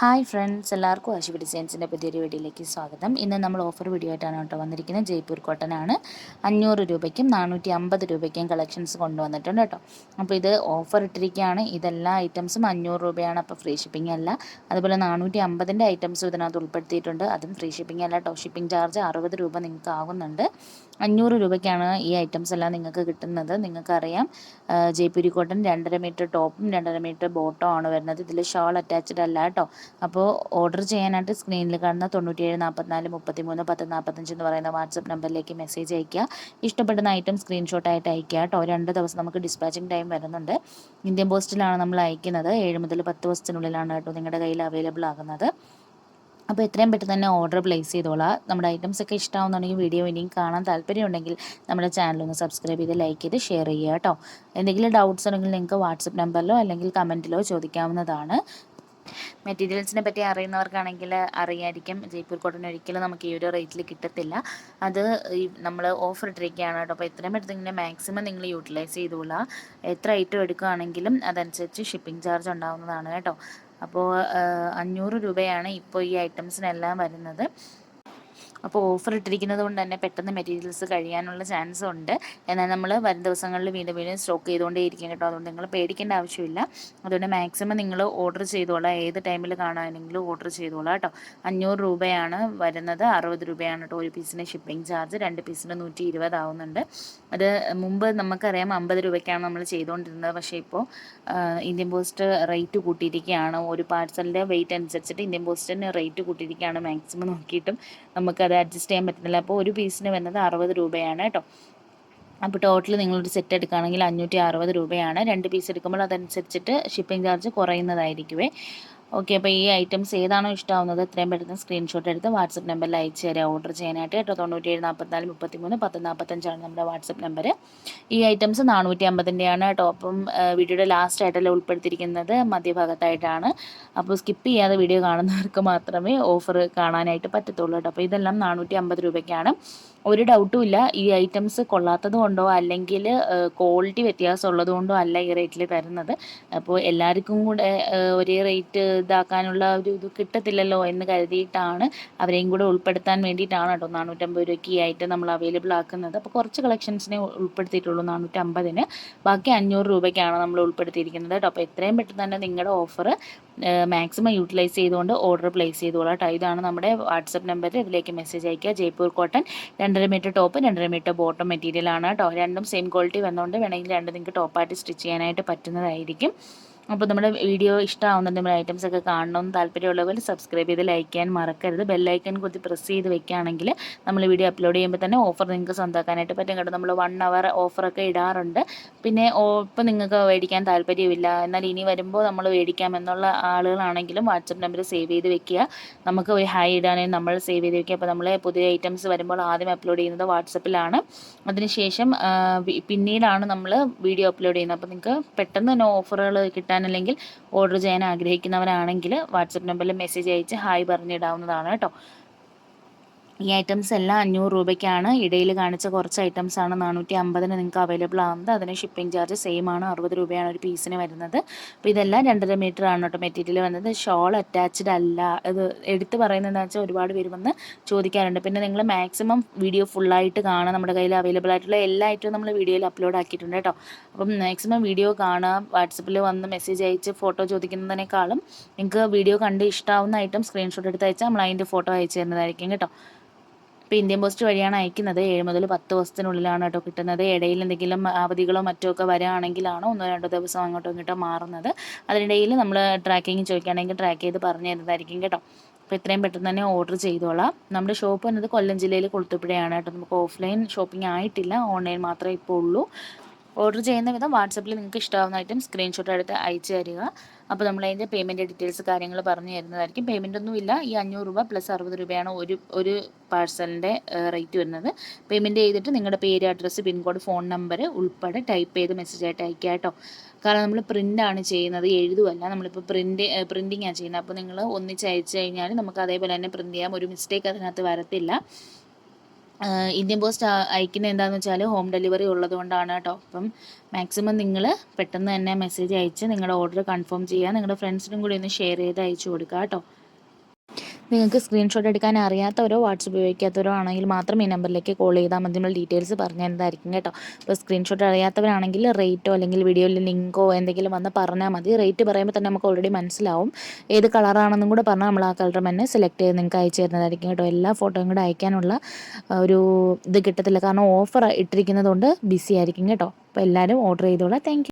Hi friends എല്ലാവർക്കും ആശുപത്രി ഡിസൈൻസിന്റെ പുതിയൊരു വീഡിയോയിലേക്ക് സ്വാഗതം. ഇന്ന് നമ്മൾ ഓഫർ വീഡിയോ ആയിട്ടാണ് കേട്ടോ വന്നിരിക്കുന്നത്. ജയ്പൂർ കോട്ടനാണ് അഞ്ഞൂറ് രൂപയ്ക്കും നാനൂറ്റി അമ്പത് രൂപയ്ക്കും കളക്ഷൻസ് കൊണ്ടുവന്നിട്ടുണ്ട് കേട്ടോ. അപ്പോൾ ഇത് ഓഫർ ഇട്ടിരിക്കുകയാണ്. ഇതെല്ലാ ഐറ്റംസും അഞ്ഞൂറ് രൂപയാണ്. അപ്പോൾ ഫ്രീ ഷിപ്പിംഗ് അല്ല. അതുപോലെ നാനൂറ്റി അമ്പതിന്റെ ഐറ്റംസും ഇതിനകത്ത് ഉൾപ്പെടുത്തിയിട്ടുണ്ട്. അതും ഫ്രീ ഷിപ്പിംഗ് അല്ല കേട്ടോ. ഷിപ്പിംഗ് ചാർജ് അറുപത് രൂപ നിങ്ങൾക്ക് ആകുന്നുണ്ട്. അഞ്ഞൂറ് രൂപയ്ക്കാണ് ഈ ഐറ്റംസ് എല്ലാം നിങ്ങൾക്ക് കിട്ടുന്നത്. നിങ്ങൾക്കറിയാം ജയ്പൂരി കോട്ടൺ രണ്ടര മീറ്റർ ടോപ്പും രണ്ടര മീറ്റർ ബോട്ടോ ആണ് വരുന്നത്. ഇതിൽ ഷോൾ അറ്റാച്ച്ഡ് അല്ല കേട്ടോ. അപ്പോൾ ഓർഡർ ചെയ്യാനായിട്ട് സ്ക്രീനിൽ കാണുന്ന തൊണ്ണൂറ്റിയേഴ് നാൽപ്പത്തിനാല് മുപ്പത്തി മൂന്ന് പത്ത് നാൽപ്പത്തഞ്ച് എന്ന് പറയുന്ന വാട്സപ്പ് നമ്പറിലേക്ക് മെസ്സേജ് അയയ്ക്കുക. ഇഷ്ടപ്പെടുന്ന ഐറ്റം സ്ക്രീൻഷോട്ടായിട്ട് അയയ്ക്കുക കേട്ടോ. രണ്ട് ദിവസം നമുക്ക് ഡിസ്പാച്ചിങ് ടൈം വരുന്നുണ്ട്. ഇന്ത്യൻ പോസ്റ്റിലാണ് നമ്മൾ അയക്കുന്നത്. ഏഴ് മുതൽ പത്ത് ദിവസത്തിനുള്ളിലാണ് കേട്ടോ നിങ്ങളുടെ കയ്യിൽ അവൈലബിൾ ആകുന്നത്. അപ്പോൾ എത്രയും പെട്ടെന്ന് തന്നെ ഓർഡർ പ്ലേസ് ചെയ്തോളാം. നമ്മുടെ ഐറ്റംസ് ഒക്കെ ഇഷ്ടമാവുന്നുണ്ടെങ്കിൽ വീഡിയോ ഇനിയും കാണാൻ താല്പര്യമുണ്ടെങ്കിൽ നമ്മുടെ ചാനൽ ഒന്ന് സബ്സ്ക്രൈബ് ചെയ്ത് ലൈക്ക് ചെയ്ത് ഷെയർ ചെയ്യുക കേട്ടോ. എന്തെങ്കിലും ഡൗട്ട്സ് ഉണ്ടെങ്കിൽ നിങ്ങൾക്ക് വാട്സപ്പ് നമ്പറിലോ അല്ലെങ്കിൽ കമന്റിലോ ചോദിക്കാവുന്നതാണ്. മെറ്റീരിയൽസിനെ പറ്റി അറിയുന്നവർക്കാണെങ്കിൽ അറിയായിരിക്കും. ജയ്പൂർ കോട്ടൺ ഒരിക്കലും നമുക്ക് ഈ ഒരു റേറ്റിൽ കിട്ടത്തില്ല. അത് നമ്മൾ ഓഫർ ഇട്ടിരിക്കുകയാണ് കേട്ടോ. അപ്പോൾ എത്രയും പെട്ടെന്ന് ഇങ്ങനെ മാക്സിമം നിങ്ങൾ യൂട്ടിലൈസ് ചെയ്തോളാം. എത്ര ഐറ്റം എടുക്കുകയാണെങ്കിലും അതനുസരിച്ച് ഷിപ്പിംഗ് ചാർജ് ഉണ്ടാവുന്നതാണ് കേട്ടോ. അപ്പോൾ അഞ്ഞൂറ് രൂപയാണ് ഇപ്പോൾ ഈ ഐറ്റംസിനെല്ലാം വരുന്നത്. അപ്പോൾ ഓഫർ ഇട്ടിരിക്കുന്നത് കൊണ്ട് തന്നെ പെട്ടെന്ന് മെറ്റീരിയൽസ് കഴിയാനുള്ള ചാൻസ് ഉണ്ട്. എന്നാൽ നമ്മൾ വരും ദിവസങ്ങളിൽ വീണ്ടും വീണ്ടും സ്റ്റോക്ക് ചെയ്തുകൊണ്ടേ ഇരിക്കും കേട്ടോ. അതുകൊണ്ട് നിങ്ങൾ പേടിക്കേണ്ട ആവശ്യമില്ല. അതുകൊണ്ട് മാക്സിമം നിങ്ങൾ ഓർഡർ ചെയ്തോളാം. ഏത് ടൈമിൽ കാണാനെങ്കിലും ഓർഡർ ചെയ്തോളാം കേട്ടോ. അഞ്ഞൂറ് രൂപയാണ് വരുന്നത്. അറുപത് രൂപയാണ് കേട്ടോ. ഒരു പീസിന് ഷിപ്പിംഗ് ചാർജ് രണ്ട് പീസിന് നൂറ്റി ഇരുപതാവുന്നുണ്ട് അത് മുമ്പ് നമുക്കറിയാം അമ്പത് രൂപയ്ക്കാണ് നമ്മൾ ചെയ്തുകൊണ്ടിരുന്നത്. പക്ഷേ ഇപ്പോൾ ഇന്ത്യൻ പോസ്റ്റ് റേറ്റ് കൂട്ടിയിരിക്കുകയാണ്. ഒരു പാഴ്സലിന്റെ വെയിറ്റ് അനുസരിച്ചിട്ട് ഇന്ത്യൻ പോസ്റ്റിന് റേറ്റ് കൂട്ടിയിരിക്കുകയാണ്. മാക്സിമം നോക്കിയിട്ടും നമുക്ക് അത് അഡ്ജസ്റ്റ് ചെയ്യാൻ പറ്റുന്നില്ല. അപ്പോൾ ഒരു പീസിന് വരുന്നത് അറുപത് രൂപയാണ് കേട്ടോ. അപ്പോൾ ടോട്ടൽ നിങ്ങളൊരു സെറ്റ് എടുക്കുകയാണെങ്കിൽ അഞ്ഞൂറ്റി അറുപത് രൂപയാണ്. രണ്ട് പീസ് എടുക്കുമ്പോൾ അതനുസരിച്ചിട്ട് ഷിപ്പിംഗ് ചാർജ് കുറയുന്നതായിരിക്കുമേ ഓക്കെ അപ്പോൾ ഈ ഐറ്റംസ് ഏതാണോ ഇഷ്ടമാവുന്നത് എത്രയും പെട്ടെന്ന് സ്ക്രീൻഷോട്ട് എടുത്ത് വാട്സപ്പ് നമ്പറിൽ അയച്ചു തരാം. ഓർഡർ ചെയ്യാനായിട്ട് കേട്ടോ. തൊണ്ണൂറ്റേഴ് നാൽപ്പത്തിനാല് മുപ്പത്തി മൂന്ന് പത്ത് നാൽപ്പത്തഞ്ചാണ് നമ്മുടെ വാട്സപ്പ് നമ്പർ ഈ ഐറ്റംസ് നാനൂറ്റി അമ്പതിന്റെയാണ് കേട്ടോ. അപ്പം വീഡിയോയുടെ ലാസ്റ്റ് ആയിട്ടല്ല ഉൾപ്പെടുത്തിയിരിക്കുന്നത്. മധ്യഭാഗത്തായിട്ടാണ്. അപ്പോൾ സ്കിപ്പ് ചെയ്യാതെ വീഡിയോ കാണുന്നവർക്ക് മാത്രമേ ഓഫർ കാണാനായിട്ട് പറ്റത്തുള്ളൂ കേട്ടോ. അപ്പോൾ ഇതെല്ലാം നാനൂറ്റി അമ്പത് രൂപയ്ക്കാണ്. ഒരു ഡൗട്ടും ഇല്ല. ഈ ഐറ്റംസ് കൊള്ളാത്തത് കൊണ്ടോ അല്ലെങ്കിൽ ക്വാളിറ്റി വ്യത്യാസം ഉള്ളത് കൊണ്ടോ അല്ല ഈ റേറ്റിൽ തരുന്നത്. അപ്പോൾ എല്ലാവർക്കും കൂടെ ഒരേ റേറ്റ് ഇതാക്കാനുള്ള ഒരു ഇത് കിട്ടത്തില്ലല്ലോ എന്ന് കരുതിയിട്ടാണ് അവരെയും കൂടെ ഉൾപ്പെടുത്താൻ വേണ്ടിയിട്ടാണ് കേട്ടോ നാനൂറ്റമ്പത് രൂപയ്ക്ക് ഈ ഐറ്റം നമ്മൾ അവൈലബിൾ ആക്കുന്നത്. അപ്പോൾ കുറച്ച് കളക്ഷൻസിനെ ഉൾപ്പെടുത്തിയിട്ടുള്ളൂ നാനൂറ്റമ്പതിന്. ബാക്കി അഞ്ഞൂറ് രൂപയ്ക്കാണ് നമ്മൾ ഉൾപ്പെടുത്തിയിരിക്കുന്നത് കേട്ടോ. അപ്പോൾ എത്രയും പെട്ടെന്ന് തന്നെ നിങ്ങളുടെ ഓഫർ മാക്സിമം യൂട്ടിലൈസ് ചെയ്തുകൊണ്ട് ഓർഡർ പ്ലേസ് ചെയ്തോളാം കേട്ടോ ഇതാണ് നമ്മുടെ വാട്സപ്പ് നമ്പറിൽ ഇതിലേക്ക് മെസ്സേജ് അയക്കുക. ജയ്പൂർ കോട്ടൺ രണ്ടര മീറ്റർ ടോപ്പ് രണ്ടര മീറ്റർ ബോട്ടം മെറ്റീരിയൽ ആണ് കേട്ടോ രണ്ടും സെയിം ക്വാളിറ്റി വന്നുകൊണ്ട് വേണമെങ്കിൽ രണ്ട് നിങ്ങൾക്ക് ടോപ്പായിട്ട് സ്റ്റിച്ച് ചെയ്യാനായിട്ട് പറ്റുന്നതായിരിക്കും. അപ്പോൾ നമ്മുടെ വീഡിയോ ഇഷ്ടമാവുന്നുണ്ട് നമ്മുടെ ഐറ്റംസ് ഒക്കെ കാണണമെന്ന് താല്പര്യമുള്ളവർ സബ്സ്ക്രൈബ് ചെയ്ത് ലൈക്ക് ചെയ്യാൻ മറക്കരുത്. ബെല്ലൈക്കൻ കുത്തി പ്രസ് ചെയ്ത് വെക്കുകയാണെങ്കിൽ നമ്മൾ വീഡിയോ അപ്ലോഡ് ചെയ്യുമ്പോൾ തന്നെ ഓഫർ നിങ്ങൾക്ക് സ്വന്തമാക്കാനായിട്ട് പറ്റും കേട്ടോ. നമ്മൾ വൺ അവർ ഓഫറൊക്കെ ഇടാറുണ്ട്. പിന്നെ ഇപ്പം നിങ്ങൾക്ക് മേടിക്കാൻ താല്പര്യമില്ല. എന്നാൽ ഇനി വരുമ്പോൾ നമ്മൾ മേടിക്കാം എന്നുള്ള ആളുകളാണെങ്കിലും വാട്സപ്പ് നമ്പർ സേവ് ചെയ്ത് വെക്കുക. നമുക്ക് ഒരു ഹായ് ഇടാനായി നമ്മൾ സേവ് ചെയ്ത് വെക്കുക. അപ്പോൾ നമ്മൾ പുതിയ ഐറ്റംസ് വരുമ്പോൾ ആദ്യം അപ്ലോഡ് ചെയ്യുന്നത് വാട്സപ്പിലാണ് അതിനുശേഷം പിന്നീടാണ് നമ്മൾ വീഡിയോ അപ്ലോഡ് ചെയ്യുന്നത്. അപ്പോൾ നിങ്ങൾക്ക് പെട്ടെന്ന് തന്നെ ഓഫറുകൾ കിട്ടാൻ അല്ലെങ്കിൽ ഓർഡർ ചെയ്യാൻ ആഗ്രഹിക്കുന്നവരാണെങ്കിൽ വാട്സപ്പ് നമ്പറിൽ മെസ്സേജ് അയച്ച് ഹായ് പറഞ്ഞിടാവുന്നതാണ് കേട്ടോ. ഈ ഐറ്റംസ് എല്ലാം അഞ്ഞൂറ് രൂപയ്ക്കാണ്. ഇടയിൽ കാണിച്ച കുറച്ച് ഐറ്റംസ് ആണ് നാനൂറ്റി അമ്പതിന് നിങ്ങൾക്ക് അവൈലബിൾ ആവുന്നത്. അതിന് ഷിപ്പിംഗ് ചാർജ് സെയിം ആണ്. അറുപത് രൂപയാണ് ഒരു പീസിന് വരുന്നത്. അപ്പോൾ ഇതെല്ലാം രണ്ടര മീറ്റർ ആണ് കേട്ടോ മെറ്റീരിയൽ വന്നത് ഷോൾ അറ്റാച്ച്ഡ് അല്ല. ഇത് എടുത്ത് പറയുന്നതെന്ന് വെച്ചാൽ ഒരുപാട് പേര് വന്ന് ചോദിക്കാറുണ്ട്. പിന്നെ നിങ്ങൾ മാക്സിമം വീഡിയോ ഫുള്ളായിട്ട് കാണാം. നമ്മുടെ കയ്യിൽ അവൈലബിൾ ആയിട്ടുള്ള എല്ലാ ഐറ്റവും നമ്മൾ വീഡിയോയിൽ അപ്ലോഡ് ആക്കിയിട്ടുണ്ട് കേട്ടോ. അപ്പം മാക്സിമം വീഡിയോ കാണുക വാട്സപ്പിൽ വന്ന് മെസ്സേജ് അയച്ച് ഫോട്ടോ ചോദിക്കുന്നതിനേക്കാളും നിങ്ങൾക്ക് വീഡിയോ കണ്ട് ഇഷ്ടമാവുന്ന ഐറ്റം സ്ക്രീൻഷോട്ട് എടുത്ത് അയച്ചാൽ നമ്മൾ അതിന്റെ ഫോട്ടോ അയച്ചു തരുന്നതായിരിക്കും കേട്ടോ. ഇപ്പോൾ ഇന്ത്യൻ പോസ്റ്റ് വഴിയാണ് അയക്കുന്നത്. ഏഴ് മുതൽ പത്ത് ദിവസത്തിനുള്ളിലാണ് കേട്ടോ കിട്ടുന്നത്. ഇടയിൽ എന്തെങ്കിലും അവധികളോ മറ്റോ ഒക്കെ വരാണെങ്കിലാണോ ഒന്നോ രണ്ടോ ദിവസം അങ്ങോട്ടോ ഇങ്ങോട്ടോ മാറുന്നത്. അതിനിടയിൽ നമ്മൾ ട്രാക്കിങ് ചോദിക്കുകയാണെങ്കിൽ ട്രാക്ക് ചെയ്ത് പറഞ്ഞു തരുന്നതായിരിക്കും കേട്ടോ. അപ്പോൾ എത്രയും പെട്ടെന്ന് തന്നെ ഓർഡർ ചെയ്തോളാം. നമ്മുടെ ഷോപ്പ് വന്നത് കൊല്ലം ജില്ലയിൽ കൊളുത്തുപുഴയാണ് കേട്ടോ. നമുക്ക് ഓഫ്ലൈൻ ഷോപ്പിംഗ് ആയിട്ടില്ല. ഓൺലൈൻ മാത്രമേ ഇപ്പോൾ ഉള്ളൂ. ഓർഡർ ചെയ്യുന്ന വിധം വാട്സപ്പിൽ നിങ്ങൾക്ക് ഇഷ്ടമാവുന്ന ഐറ്റം സ്ക്രീൻഷോട്ട് എടുത്ത് അയച്ചു തരിക. അപ്പോൾ നമ്മൾ അതിന്റെ പേയ്മെന്റ് ഡീറ്റെയിൽസ് കാര്യങ്ങൾ പറഞ്ഞു തരുന്നതായിരിക്കും. പേയ്മെന്റ് ഒന്നും ഇല്ല. ഈ അഞ്ഞൂറ് രൂപ പ്ലസ് അറുപത് രൂപയാണ് ഒരു ഒരു പാഴ്സലിന്റെ റേറ്റ് വരുന്നത്. പേയ്മെന്റ് ചെയ്തിട്ട് നിങ്ങളുടെ പേര് അഡ്രസ്സ് പിൻകോഡ് ഫോൺ നമ്പർ ഉൾപ്പെടെ ടൈപ്പ് ചെയ്ത് മെസ്സേജ് ആയിട്ട് അയക്കുക കേട്ടോ. കാരണം നമ്മൾ പ്രിന്റാണ് ചെയ്യുന്നത് എഴുതുമല്ല നമ്മളിപ്പോൾ പ്രിന്റ് പ്രിന്റിങ്ങാണ് ചെയ്യുന്നത്. അപ്പോൾ നിങ്ങൾ ഒന്നിച്ച് അയച്ചു കഴിഞ്ഞാൽ നമുക്ക് അതേപോലെ തന്നെ പ്രിന്റ് ചെയ്യാം. ഒരു മിസ്റ്റേക്ക് അതിനകത്ത് വരത്തില്ല. ഇന്ത്യൻ പോസ്റ്റ് അയക്കുന്നത് എന്താണെന്ന് വെച്ചാൽ ഹോം ഡെലിവറി ഉള്ളത് കൊണ്ടാണ് കേട്ടോ അപ്പം മാക്സിമം നിങ്ങൾ പെട്ടെന്ന് തന്നെ മെസ്സേജ് അയച്ച് നിങ്ങളുടെ ഓർഡർ കൺഫേം ചെയ്യുക നിങ്ങളുടെ ഫ്രണ്ട്സിനും കൂടി ഒന്ന് ഷെയർ ചെയ്ത് അയച്ചു കൊടുക്കുക കേട്ടോ നിങ്ങൾക്ക് സ്ക്രീൻഷോട്ട് എടുക്കാൻ അറിയാത്തവരോ വാട്സപ്പ് ഉപയോഗിക്കാത്തവരോ ആണെങ്കിൽ മാത്രം ഈ നമ്പറിലേക്ക് കോൾ ചെയ്താൽ മതി നമ്മൾ ഡീറ്റെയിൽസ് പറഞ്ഞു തരുന്നതായിരിക്കും കേട്ടോ. അപ്പോൾ സ്ക്രീൻഷോട്ട് അറിയാത്തവരാണെങ്കിൽ റേറ്റോ അല്ലെങ്കിൽ വീഡിയോയിൽ ലിങ്കോ എന്തെങ്കിലും വന്ന് പറഞ്ഞാൽ മതി. റേറ്റ് പറയുമ്പോൾ തന്നെ നമുക്ക് ഓൾറെഡി മനസ്സിലാവും. ഏത് കളറാണെന്നും കൂടെ പറഞ്ഞാൽ നമ്മൾ ആ കളർ തന്നെ സെലക്ട് ചെയ്ത് നിങ്ങൾക്ക് അയച്ചു തരുന്നതായിരിക്കും കേട്ടോ. എല്ലാ ഫോട്ടോയും കൂടെ അയക്കാനുള്ള ഒരു ഇത് കിട്ടത്തില്ല. കാരണം ഓഫർ ഇട്ടിരിക്കുന്നതുകൊണ്ട് ബിസി ആയിരിക്കും കേട്ടോ. അപ്പോൾ എല്ലാവരും ഓർഡർ ചെയ്തോളാം. താങ്ക്